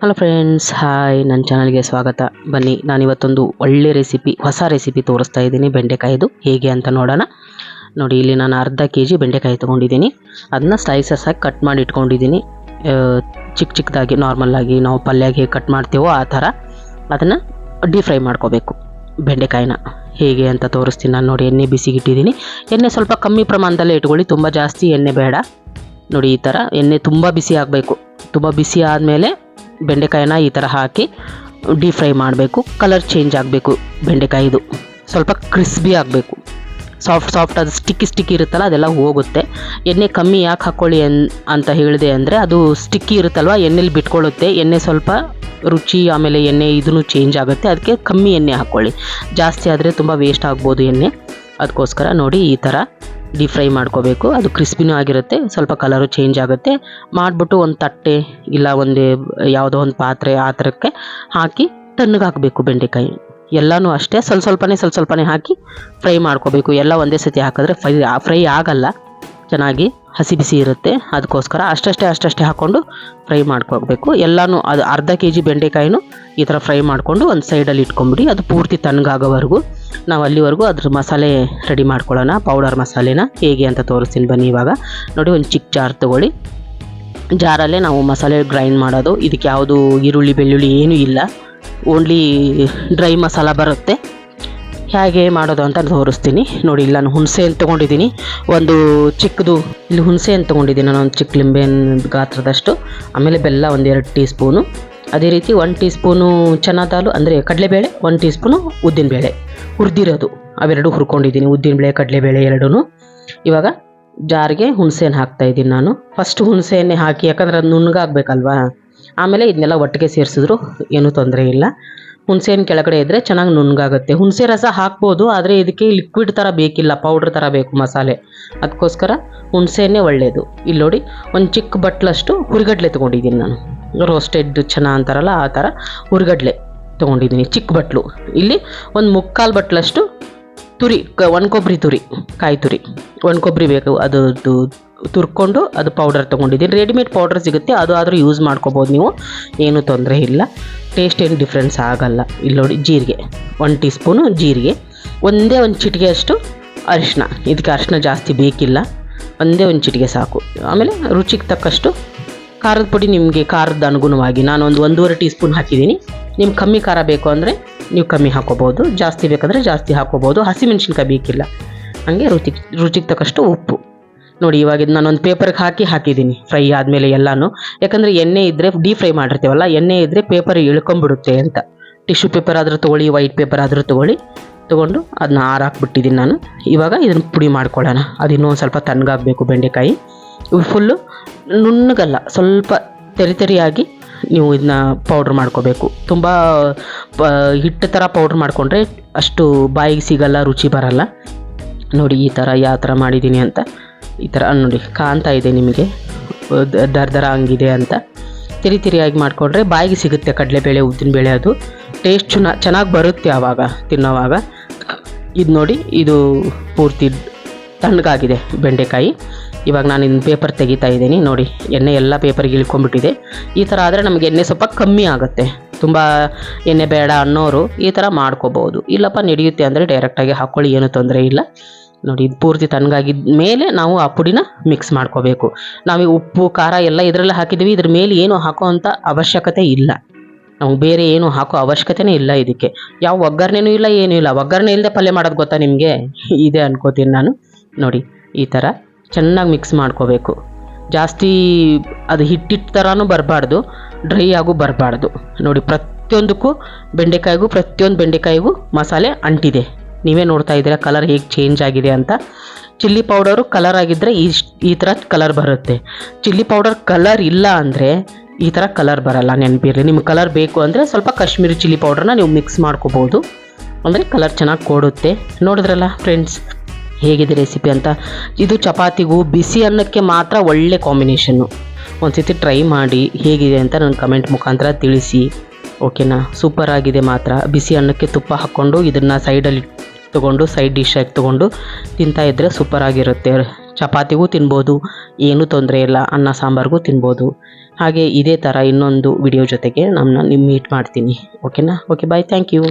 Hello friends hi ನನ್ನ ಚಾನಲ್ಗೆ ಸ್ವಾಗತ. ಬನ್ನಿ ನಾನಿವತ್ತೊಂದು ಒಳ್ಳೆ ರೆಸಿಪಿ ಹೊಸ ರೆಸಿಪಿ ತೋರಿಸ್ತಾ ಇದ್ದೀನಿ ಬೆಂಡೆಕಾಯಿದು. ಹೇಗೆ ಅಂತ ನೋಡೋಣ. ನೋಡಿ, ಇಲ್ಲಿ ನಾನು ಅರ್ಧ ಕೆ ಜಿ ಬೆಂಡೆಕಾಯಿ ತೊಗೊಂಡಿದ್ದೀನಿ. ಅದನ್ನ ಸ್ಲೈಸಸ್ ಆಗಿ ಕಟ್ ಮಾಡಿ ಇಟ್ಕೊಂಡಿದ್ದೀನಿ. ಚಿಕ್ಕ ಚಿಕ್ಕದಾಗಿ ನಾರ್ಮಲ್ಲಾಗಿ ನಾವು ಪಲ್ಯಾಗೆ ಕಟ್ ಮಾಡ್ತೀವೋ ಆ ಥರ ಅದನ್ನು ಡೀಪ್ ಫ್ರೈ ಮಾಡ್ಕೋಬೇಕು ಬೆಂಡೆಕಾಯಿನ. ಹೇಗೆ ಅಂತ ತೋರಿಸ್ತೀನಿ. ನಾನು ನೋಡಿ, ಎಣ್ಣೆ ಬಿಸಿಗಿಟ್ಟಿದ್ದೀನಿ. ಎಣ್ಣೆ ಸ್ವಲ್ಪ ಕಮ್ಮಿ ಪ್ರಮಾಣದಲ್ಲೇ ಇಟ್ಕೊಳ್ಳಿ, ತುಂಬ ಜಾಸ್ತಿ ಎಣ್ಣೆ ಬೇಡ. ನೋಡಿ, ಈ ಥರ ಎಣ್ಣೆ ತುಂಬ ಬಿಸಿ ಆಗಬೇಕು. ತುಂಬ ಬಿಸಿ ಆದಮೇಲೆ ಬೆಂಡೆಕಾಯಿನ ಈ ಥರ ಹಾಕಿ ಡೀಪ್ ಫ್ರೈ ಮಾಡಬೇಕು. ಕಲರ್ ಚೇಂಜ್ ಆಗಬೇಕು ಬೆಂಡೆಕಾಯಿದು. ಸ್ವಲ್ಪ ಕ್ರಿಸ್ಪಿ ಆಗಬೇಕು. ಸಾಫ್ಟ್ ಸಾಫ್ಟ್ ಅದು ಸ್ಟಿಕ್ಕಿ ಸ್ಟಿಕ್ಕಿ ಇರುತ್ತಲ್ಲ, ಅದೆಲ್ಲ ಹೋಗುತ್ತೆ. ಎಣ್ಣೆ ಕಮ್ಮಿ ಯಾಕೆ ಹಾಕ್ಕೊಳ್ಳಿ ಅನ್, ಅಂತ ಹೇಳಿದೆ ಅಂದರೆ ಅದು ಸ್ಟಿಕ್ಕಿ ಇರುತ್ತಲ್ವ, ಎಣ್ಣೆಲಿ ಬಿಟ್ಕೊಳ್ಳುತ್ತೆ. ಎಣ್ಣೆ ಸ್ವಲ್ಪ ರುಚಿ, ಆಮೇಲೆ ಎಣ್ಣೆ ಇದೂ ಚೇಂಜ್ ಆಗುತ್ತೆ. ಅದಕ್ಕೆ ಕಮ್ಮಿ ಎಣ್ಣೆ ಹಾಕ್ಕೊಳ್ಳಿ ಜಾಸ್ತಿ ಆದರೆ ತುಂಬ ವೇಸ್ಟ್ ಆಗ್ಬೋದು ಎಣ್ಣೆ. ಅದಕ್ಕೋಸ್ಕರ ನೋಡಿ ಈ ಥರ ಡೀಪ್ ಫ್ರೈ ಮಾಡ್ಕೋಬೇಕು. ಅದು ಕ್ರಿಸ್ಪಿನೂ ಆಗಿರುತ್ತೆ. ಸ್ವಲ್ಪ ಕಲರು ಚೇಂಜ್ ಆಗುತ್ತೆ. ಮಾಡಿಬಿಟ್ಟು ಒಂದು ತಟ್ಟೆ ಇಲ್ಲ ಒಂದು ಯಾವುದೋ ಒಂದು ಪಾತ್ರೆ ಆ ಥರಕ್ಕೆ ಹಾಕಿ ತಣ್ಣಗೆ ಹಾಕಬೇಕು ಬೆಂಡೆಕಾಯಿ. ಎಲ್ಲನೂ ಅಷ್ಟೇ. ಸ್ವಲ್ಪ ಸ್ವಲ್ಪನೇ ಸ್ವಲ್ಪ ಸ್ವಲ್ಪನೇ ಹಾಕಿ ಫ್ರೈ ಮಾಡ್ಕೋಬೇಕು. ಎಲ್ಲ ಒಂದೇ ಸತಿ ಹಾಕಿದ್ರೆ ಫ್ರೈ ಫ್ರೈ ಆಗಲ್ಲ. ಚೆನ್ನಾಗಿ ಹಸಿ ಬಿಸಿ ಇರುತ್ತೆ. ಅದಕ್ಕೋಸ್ಕರ ಅಷ್ಟಷ್ಟೇ ಅಷ್ಟಷ್ಟೇ ಹಾಕ್ಕೊಂಡು ಫ್ರೈ ಮಾಡ್ಕೋಬೇಕು ಎಲ್ಲನೂ ಅದು ಅರ್ಧ ಕೆ ಜಿ ಬೆಂಡೆಕಾಯಿನೂ ಈ ಥರ ಫ್ರೈ ಮಾಡಿಕೊಂಡು ಒಂದು ಸೈಡಲ್ಲಿ ಇಟ್ಕೊಂಬಿಡಿ. ಅದು ಪೂರ್ತಿ ತಣ್ಣಗಾಗೋವರೆಗೂ. ನಾವು ಅಲ್ಲಿವರೆಗೂ ಅದ್ರ ಮಸಾಲೆ ರೆಡಿ ಮಾಡ್ಕೊಳ್ಳೋಣ. ಪೌಡರ್ ಮಸಾಲೆನ ಹೇಗೆ ಅಂತ ತೋರಿಸ್ತೀನಿ ಬನ್ನಿ ಇವಾಗ. ನೋಡಿ, ಒಂದು ಚಿಕ್ಕ ಜಾರ್ ತೊಗೊಳ್ಳಿ. ಜಾರಲ್ಲೇ ನಾವು ಮಸಾಲೆ ಗ್ರೈಂಡ್ ಮಾಡೋದು. ಇದಕ್ಕೆ ಯಾವುದು ಈರುಳ್ಳಿ, ಬೆಳ್ಳುಳ್ಳಿ ಏನೂ ಇಲ್ಲ. ಓನ್ಲಿ ಡ್ರೈ ಮಸಾಲ ಬರುತ್ತೆ. ಹೇಗೆ ಮಾಡೋದು ಅಂತ ತೋರಿಸ್ತೀನಿ. ನೋಡಿ, ಇಲ್ಲ ನಾನು ಹುಣಸೆ ಹಣ್ಣು ತೊಗೊಂಡಿದ್ದೀನಿ. ಒಂದು ಚಿಕ್ಕದು, ಇಲ್ಲಿ ಹುಣಸೆ ಹಣ್ಣು ತೊಗೊಂಡಿದ್ದೀನಿ ನಾನು, ಒಂದು ಚಿಕ್ಕ ಲಿಂಬೆ ಗಾತ್ರದಷ್ಟು. ಆಮೇಲೆ ಬೆಲ್ಲ ಒಂದೆರಡು ಟೀ ಸ್ಪೂನು ಅದೇ ರೀತಿ ಒನ್ ಟೀ ಸ್ಪೂನು ಚೆನ್ನ ದಾಲು, ಅಂದರೆ ಕಡಲೆಬೇಳೆ ಒನ್ ಟೀ ಸ್ಪೂನು ಉದ್ದಿನಬೇಳೆ. ಹುರಿದಿರೋದು. ಅವೆರಡು ಹುರ್ಕೊಂಡಿದ್ದೀನಿ, ಉದ್ದಿನಬೇಳೆ, ಕಡಲೆಬೇಳೆ ಎರಡೂ ಇವಾಗ ಜಾರಿಗೆ ಹುಣಸೆಹಣ್ಣು ಹಾಕ್ತಾ ಇದ್ದೀನಿ ನಾನು. ಫಸ್ಟ್ ಹುಣಸೆಹಣ್ಣೆ ಹಾಕಿ, ಯಾಕಂದ್ರೆ ಅದು ನುಣ್ಣಗಾಗಬೇಕಲ್ವಾ? ಆಮೇಲೆ ಇದನ್ನೆಲ್ಲ ಒಟ್ಟಿಗೆ ಸೇರಿಸಿದ್ರು, ಏನೂ ತೊಂದರೆ ಇಲ್ಲ. ಹುಣಸೆಹಣ್ಣು ಕೆಳಗಡೆ ಇದ್ದರೆ ಚೆನ್ನಾಗಿ ನುಣ್ಣಗಾಗುತ್ತೆ. ಹುಣಸೆ ರಸ ಹಾಕ್ಬೋದು, ಆದರೆ ಇದಕ್ಕೆ ಲಿಕ್ವಿಡ್ ಥರ ಬೇಕಿಲ್ಲ ಪೌಡ್ರ್ ಥರ ಬೇಕು ಮಸಾಲೆ. ಅದಕ್ಕೋಸ್ಕರ ಹುಣಸೆನೇ ಒಳ್ಳೆಯದು ಇಲ್ಲಿ ನೋಡಿ, ಒಂದು ಚಿಕ್ಕ ಬಟ್ಲಷ್ಟು ಹುರಿಗಡ್ಲೆ ತೊಗೊಂಡಿದ್ದೀನಿ ನಾನು. ರೋಸ್ಟೆಡ್ ಚೆನ್ನ ಅಂತಾರಲ್ಲ, ಆ ಥರ ಹುರಿಗಡ್ಲೆ ತೊಗೊಂಡಿದ್ದೀನಿ ಚಿಕ್ಕ ಬಟ್ಲು. ಇಲ್ಲಿ ಒಂದು ಮುಕ್ಕಾಲು ಬಟ್ಲಷ್ಟು ತುರಿ, ಕ ಒಣ ಕೊಬ್ಬರಿ ತುರಿ, ಕಾಯಿ ತುರಿ. ಒಣ ಕೊಬ್ಬರಿ ಬೇಕು ಅದು ತುರ್ಕೊಂಡು ಅದು ಪೌಡರ್ ತೊಗೊಂಡಿದ್ದೀನಿ. ರೆಡಿಮೇಡ್ ಪೌಡರ್ ಸಿಗುತ್ತೆ, ಅದು ಆದರೂ ಯೂಸ್ ಮಾಡ್ಕೋಬೋದು ನೀವು. ಏನೂ ತೊಂದರೆ ಇಲ್ಲ. ಟೇಸ್ಟ್ ಏನು ಡಿಫ್ರೆನ್ಸ್ ಆಗಲ್ಲ. ಇಲ್ಲಿ ನೋಡಿ, ಜೀರಿಗೆ. ಒನ್ ಟೀ ಸ್ಪೂನು ಜೀರಿಗೆ. ಒಂದೇ ಒಂದು ಚಿಟಿಗೆ ಅಷ್ಟು ಅರಿಶಿನ ಇದಕ್ಕೆ ಅರಿಶಿನ ಜಾಸ್ತಿ ಬೇಕಿಲ್ಲ. ಒಂದೇ ಒಂದು ಚಿಟಿಕೆ ಸಾಕು. ಆಮೇಲೆ ರುಚಿಗೆ ತಕ್ಕಷ್ಟು ಖಾರದ ಪುಡಿ ನಿಮಗೆ ಖಾರದ ಅನುಗುಣವಾಗಿ. ನಾನು ಒಂದು ಒಂದೂವರೆ ಟೀ ಸ್ಪೂನ್ ಹಾಕಿದ್ದೀನಿ. ನಿಮ್ಗೆ ಕಮ್ಮಿ ಖಾರ ಬೇಕು ಅಂದರೆ ನೀವು ಕಮ್ಮಿ ಹಾಕೋಬೋದು ಜಾಸ್ತಿ ಬೇಕಂದರೆ ಜಾಸ್ತಿ ಹಾಕೋಬೋದು ಹಸಿಮೆಣ್ಸಿನ್ಕಾಯಿ ಬೇಕಿಲ್ಲ. ಹಾಗೆ ರುಚಿ ರುಚಿಗೆ ತಕ್ಕಷ್ಟು ಉಪ್ಪು. ನೋಡಿ, ಇವಾಗ ಇದು ನಾನೊಂದು ಪೇಪರ್ಗೆ ಹಾಕಿ ಹಾಕಿದ್ದೀನಿ ಫ್ರೈ ಆದಮೇಲೆ ಎಲ್ಲಾನು. ಯಾಕಂದರೆ ಎಣ್ಣೆ ಇದ್ದರೆ ಡೀ ಫ್ರೈ ಮಾಡಿರ್ತೀವಲ್ಲ, ಎಣ್ಣೆ ಇದ್ದರೆ ಪೇಪರ್ ಇಳ್ಕೊಂಬಿಡುತ್ತೆ ಅಂತ. ಟಿಶ್ಯೂ ಪೇಪರ್ ಆದರೂ ತೊಗೊಳ್ಳಿ ವೈಟ್ ಪೇಪರ್ ಆದರೂ ತೊಗೊಳ್ಳಿ. ತೊಗೊಂಡು ಅದನ್ನ ಆರಾಕ್ಬಿಟ್ಟಿದ್ದೀನಿ ನಾನು. ಇವಾಗ ಇದನ್ನು ಪುಡಿ ಮಾಡ್ಕೊಳ್ಳೋಣ. ಅದು ಇನ್ನೂ ಒಂದು ಸ್ವಲ್ಪ ತಣ್ಣಗಾಗಬೇಕು ಬೆಂಡೆಕಾಯಿ. ಇವು ಫುಲ್ಲು ನುಣ್ಣಗಲ್ಲ, ಸ್ವಲ್ಪ ತೆರಿ ತೆರಿಯಾಗಿ ನೀವು ಇದನ್ನ ಪೌಡ್ರ್ ಮಾಡ್ಕೋಬೇಕು. ತುಂಬ ಹಿಟ್ಟು ಥರ ಪೌಡ್ರ್ ಮಾಡಿಕೊಂಡ್ರೆ ಅಷ್ಟು ಬಾಯಿಗೆ ಸಿಗಲ್ಲ, ರುಚಿ ಬರಲ್ಲ. ನೋಡಿ, ಈ ಥರ ಯಾವ ಥರ ಮಾಡಿದ್ದೀನಿ ಅಂತ. ಈ ಥರ ನೋಡಿ ಕಾಣ್ತಾ ಇದೆ ನಿಮಗೆ. ದರ್ ದರ ಹಂಗಿದೆ ಅಂತ. ತಿರಿ ತಿರಿಯಾಗಿ ಮಾಡಿಕೊಂಡ್ರೆ ಬಾಯಿಗೆ ಸಿಗುತ್ತೆ ಕಡಲೆಬೇಳೆ ಉದ್ದಿನಬೇಳೆ ಅದು. ಟೇಸ್ಟ್ ಚುನ ಚೆನ್ನಾಗಿ ಬರುತ್ತೆ ಆವಾಗ, ತಿನ್ನೋವಾಗ. ಇದು ನೋಡಿ, ಇದು ಪೂರ್ತಿ ತಣ್ಣಗಾಗಿದೆ ಬೆಂಡೆಕಾಯಿ. ಇವಾಗ ನಾನು ಇನ್ನು ಪೇಪರ್ ತೆಗಿತಾ ಇದ್ದೀನಿ, ನೋಡಿ. ಎಣ್ಣೆ ಎಲ್ಲ ಪೇಪರ್ಗೆ ಇಳ್ಕೊಂಡ್ಬಿಟ್ಟಿದೆ. ಈ ಥರ ಆದರೆ ನಮಗೆ ಎಣ್ಣೆ ಸ್ವಲ್ಪ ಕಮ್ಮಿ ಆಗುತ್ತೆ. ತುಂಬ ಎಣ್ಣೆ ಬೇಡ ಅನ್ನೋರು ಈ ಥರ ಮಾಡ್ಕೋಬೋದು. ಇಲ್ಲಪ್ಪ, ನಡೆಯುತ್ತೆ ಅಂದರೆ ಡೈರೆಕ್ಟಾಗಿ ಹಾಕ್ಕೊಳ್ಳಿ ಏನೂ ತೊಂದರೆ ಇಲ್ಲ. ನೋಡಿ ಇದು ಪೂರ್ತಿ ತಣ್ಣಗಾಗಿದ್ದ ಮೇಲೆ ನಾವು ಆ ಪುಡಿನ ಮಿಕ್ಸ್ ಮಾಡ್ಕೋಬೇಕು. ನಾವು ಉಪ್ಪು, ಖಾರ ಎಲ್ಲ ಇದರಲ್ಲಿ ಹಾಕಿದ್ದೀವಿ ಇದ್ರ ಮೇಲೆ ಏನು ಹಾಕೋ ಅಂಥ ಅವಶ್ಯಕತೆ ಇಲ್ಲ. ನಾವು ಬೇರೆ ಏನು ಹಾಕೋ ಅವಶ್ಯಕತೆನೇ ಇಲ್ಲ ಇದಕ್ಕೆ. ಯಾವ ಒಗ್ಗರಣೆನೂ ಇಲ್ಲ, ಏನೂ ಇಲ್ಲ. ಒಗ್ಗರಣೆ ಇಲ್ಲದೆ ಪಲ್ಯ ಮಾಡೋದು ಗೊತ್ತಾ ನಿಮಗೆ? ಇದೆ ಅನ್ಕೋತೀನಿ ನಾನು. ನೋಡಿ, ಈ ಥರ ಚೆನ್ನಾಗಿ ಮಿಕ್ಸ್ ಮಾಡ್ಕೋಬೇಕು. ಜಾಸ್ತಿ ಅದು ಹಿಟ್ಟಿಟ್ಟು ಥರನೂ ಬರಬಾರ್ದು. ಡ್ರೈ ಆಗೂ ಬರಬಾರ್ದು. ನೋಡಿ, ಪ್ರತಿಯೊಂದಕ್ಕೂ ಬೆಂಡೆಕಾಯಿಗೂ, ಪ್ರತಿಯೊಂದು ಬೆಂಡೆಕಾಯಿಗೂ ಮಸಾಲೆ ಅಂಟಿದೆ. ನೀವೇ ನೋಡ್ತಾ ಇದ್ದೀರಾ ಕಲರ್ ಹೇಗೆ ಚೇಂಜ್ ಆಗಿದೆ ಅಂತ. ಚಿಲ್ಲಿ ಪೌಡರು ಕಲರ್ ಆಗಿದ್ದರೆ ಈ ಥರ ಕಲರ್ ಬರುತ್ತೆ. ಚಿಲ್ಲಿ ಪೌಡರ್ ಕಲರ್ ಇಲ್ಲ ಅಂದರೆ ಈ ಥರ ಕಲರ್ ಬರಲ್ಲ ನೆನಪಿರಲಿ. ನಿಮ್ಗೆ ಕಲರ್ ಬೇಕು ಅಂದರೆ ಸ್ವಲ್ಪ ಕಾಶ್ಮೀರಿ ಚಿಲ್ಲಿ ಪೌಡರ್ನ ನೀವು ಮಿಕ್ಸ್ ಮಾಡ್ಕೋಬೋದು. ಅಂದರೆ ಕಲರ್ ಚೆನ್ನಾಗಿ ಕೊಡುತ್ತೆ. ನೋಡಿದ್ರಲ್ಲ ಫ್ರೆಂಡ್ಸ್ ಹೇಗಿದೆ ರೆಸಿಪಿ ಅಂತ. ಇದು ಚಪಾತಿಗೂ ಬಿಸಿ ಅನ್ನಕ್ಕೆ ಮಾತ್ರ ಒಳ್ಳೆ ಕಾಂಬಿನೇಷನ್ನು ಒಂದು ಸತಿ ಟ್ರೈ ಮಾಡಿ ಹೇಗಿದೆ ಅಂತ ನನ್ನ ಕಮೆಂಟ್ ಮುಖಾಂತರ ತಿಳಿಸಿ. ಓಕೆನಾ ಸೂಪರ್ ಆಗಿದೆ ಮಾತ್ರ. ಬಿಸಿ ಅನ್ನಕ್ಕೆ ತುಪ್ಪ ಹಾಕ್ಕೊಂಡು ಇದನ್ನು ಸೈಡಲ್ಲಿ ತೊಗೊಂಡು ಸೈಡ್ ಡಿಶ್ ಆಗಿ ತೊಗೊಂಡು ಸೂಪರ್ ಆಗಿರುತ್ತೆ. ಚಪಾತಿಗೂ ತಿನ್ಬೋದು, ಏನೂ ತೊಂದರೆ ಇಲ್ಲ, ಅನ್ನ ಸಾಂಬಾರಿಗೂ ತಿನ್ಬೋದು. ಹಾಗೆ ಇದೇ ಥರ ಇನ್ನೊಂದು ವಿಡಿಯೋ ಜೊತೆಗೆ ನಮ್ಮನ್ನ ನಿಮ್ಮ ಮೀಟ್ ಮಾಡ್ತೀನಿ ಓಕೆನಾ ಓಕೆ ಬಾಯ್ ಥ್ಯಾಂಕ್ ಯು